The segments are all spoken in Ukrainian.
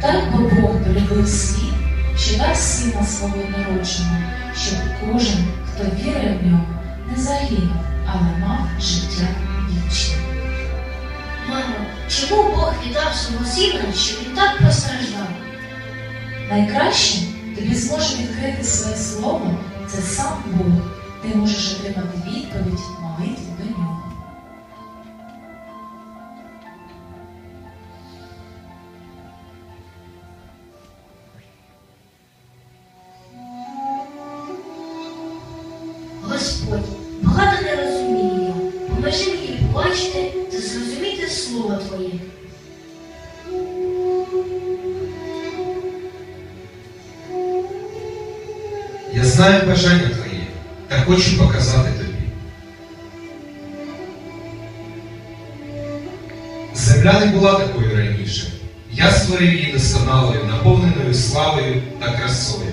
Так бо Бог полюбив світ, що дав сина свого народженого, щоб кожен, хто вірує в нього, не загинув, але мав життя вічне. Мамо, чому Бог віддав свого сина, що він так постраждав? Найкраще тобі зможе відкрити своє слово це сам Бог. Ти можеш отримати відповідь в молитві до нього. Бажання твоє та хочу показати тобі. Земля не була такою раніше. Я створив її досконалою, наповненою славою та красою.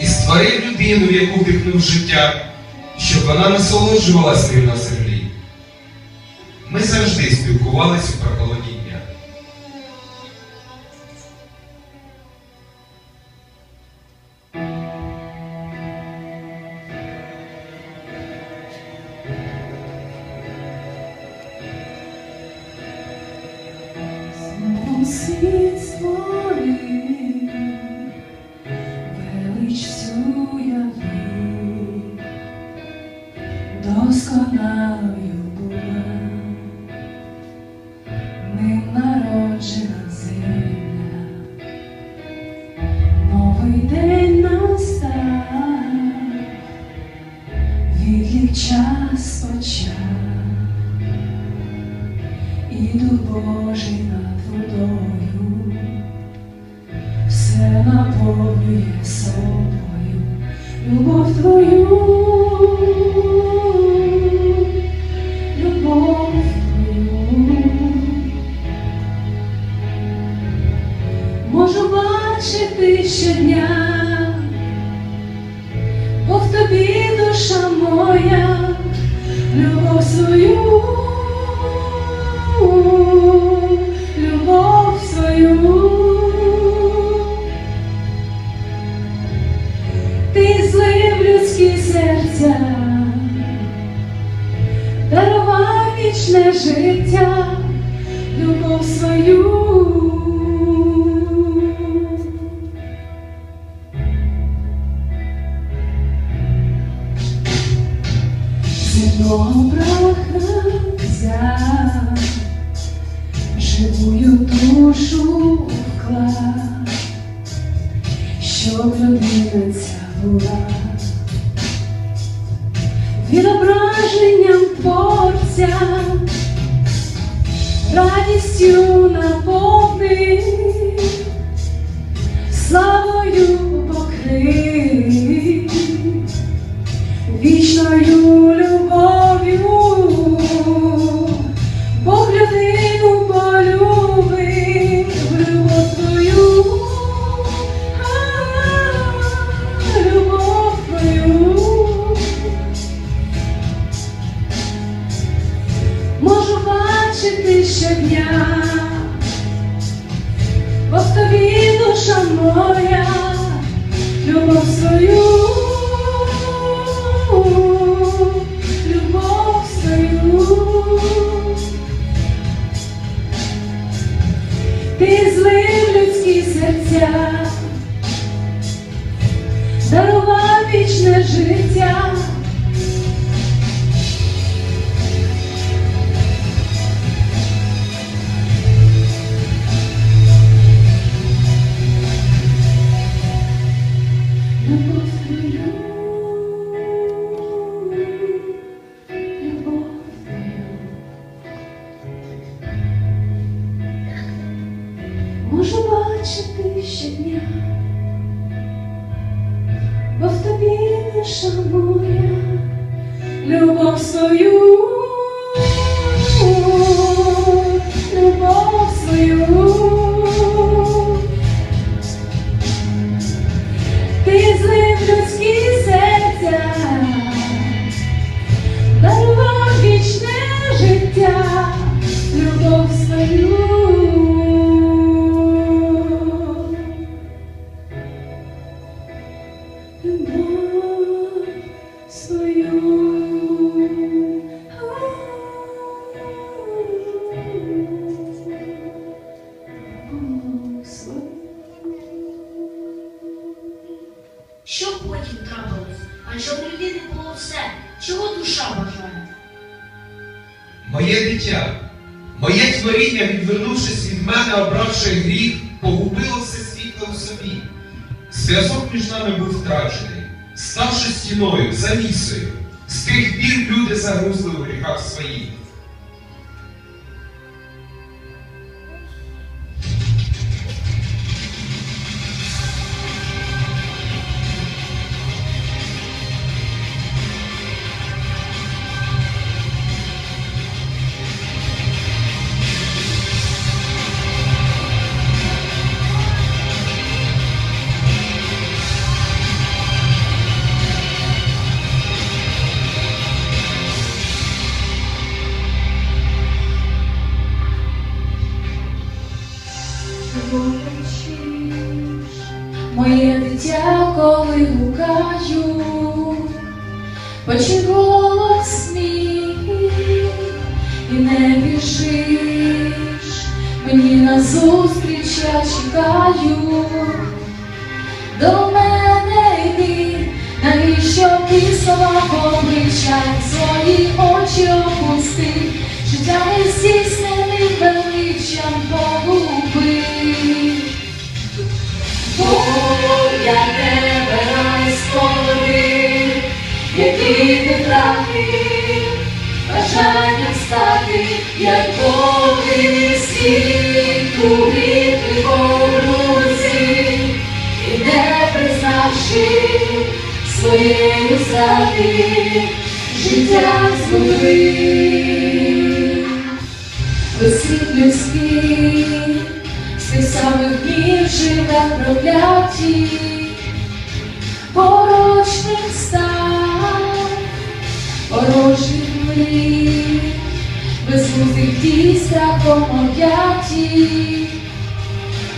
І створив людину, яку вдихнув життя, щоб вона насолоджувалась ним на землі. Завжди спілкувалися про прохолоді дня. Знову І Дух Божий над водою все наповнює собою. Любов твою, відображенням творця, радістю наповни славою бачити щодня, бо в тобі душа моя, любов свою, любов свою. Ти злив людські серця, Моє дитя, моє творіння, відвернувшись від мене, обравши гріх, погубило все світло в собі. Зв'язок між нами був втрачений, ставши стіною, завісою. З тих пір люди загрузли у гріхах своїх. Слова обличчя, свої очі опусти, життя не здійснений величам погуби. Бо я тебе розповім, який ти трапив, бажанням стати, як Боги світу віки порузі, і не признавши своєї зради, життя згубив. Висвіт людський, з тих самих днів живе прокляті, порочним став, порожніх мрій, безглуздих дій страхом об'яті,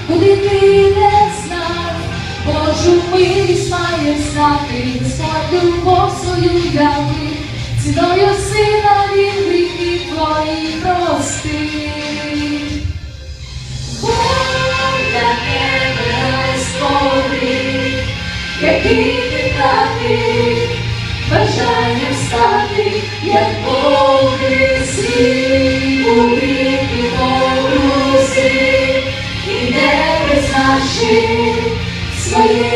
куди ти милість має знати, Господь любов свою яви, ціною сина він гріхи твої простив. Бог для тебе розповів, який ти такий, бажанням стати, як Боги світ у віки погрузи, і не признавши своєї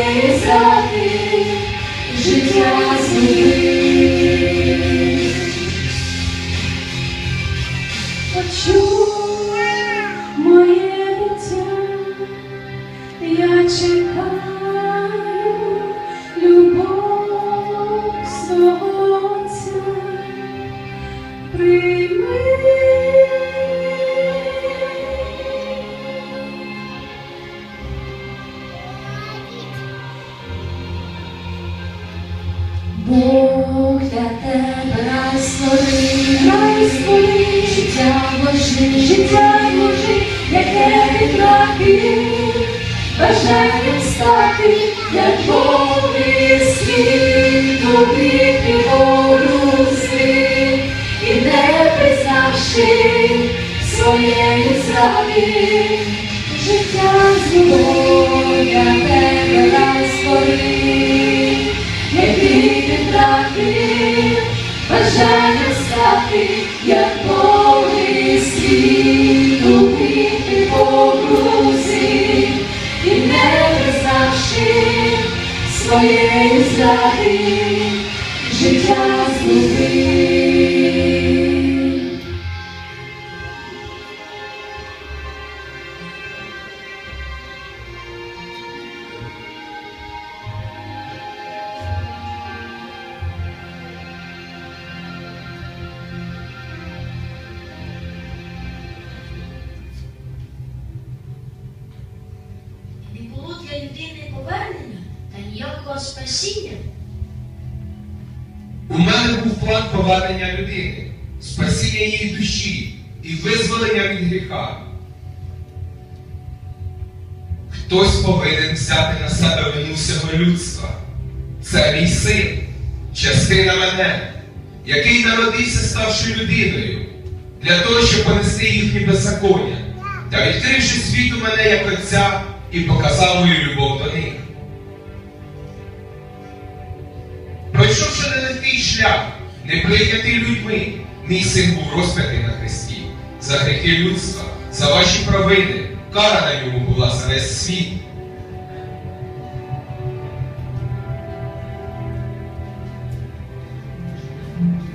повернення людини, спасіння її душі і визволення від гріха. Хтось повинен взяти на себе вину всього людства. Це мій син. частина мене, який народився, ставши людиною, для того, щоб понести їхні беззаконня, та відкривши світу мене як Отця і показав мою любов до них. Пройшовши нелегкий шлях, не прийнятий людьми, мій син був розп'ятий на хресті, за гріхи людства, за ваші провини, кара на ньому була за весь світ. Розпни!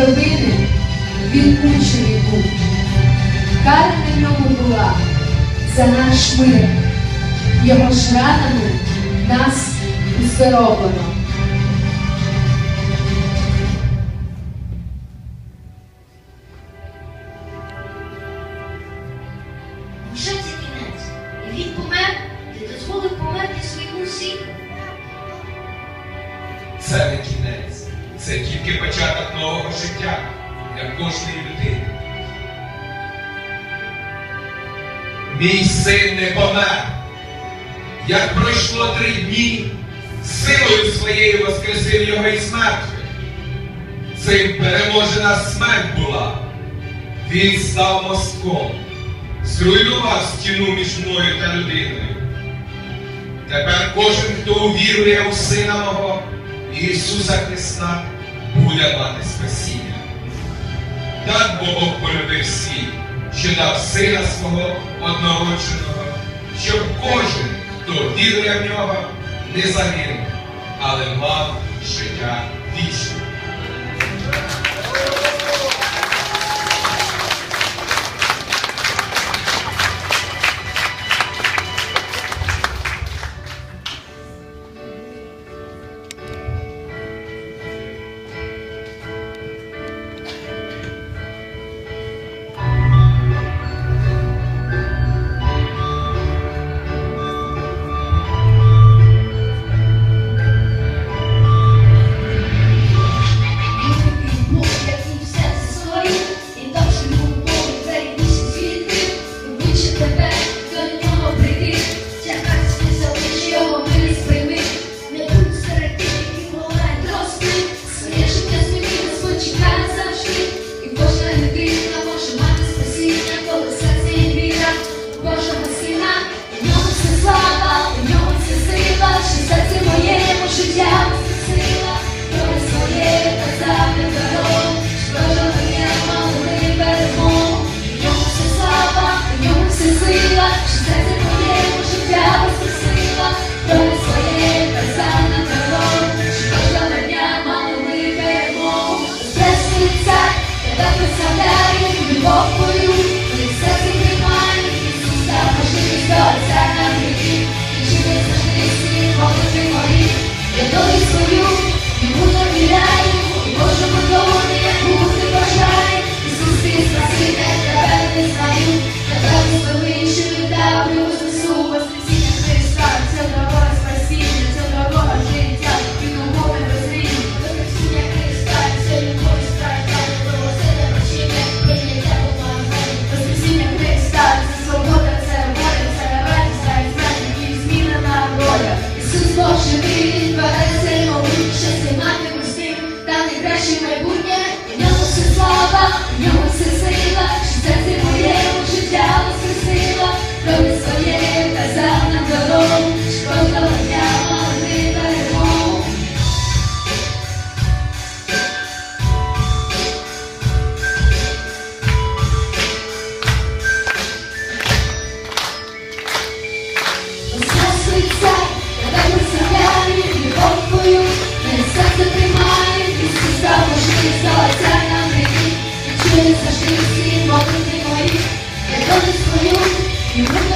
Провини, він мучений був. Кара на ньому була за наш мир, його ж ранами нас уздоровлено. Вже це кінець. І він помер, ти дозволив померти своєму сину. Це не кінець, це тільки початок нового життя для кожної людини. Мій син не помер. Як пройшло три дні, силою своєю воскресив його із мертвих. Цим переможена смерть була. Він став мостком, зруйнував стіну між мною та людиною. Тепер кожен, хто увірує у Сина Мого, Ісуса Христа, буде мати спасіння. Так бо Бог полюбив світ, що дав Сина свого однородженого, щоб кожен, хто вірує в нього, не загинув, але мав життя вічне. Mm-hmm.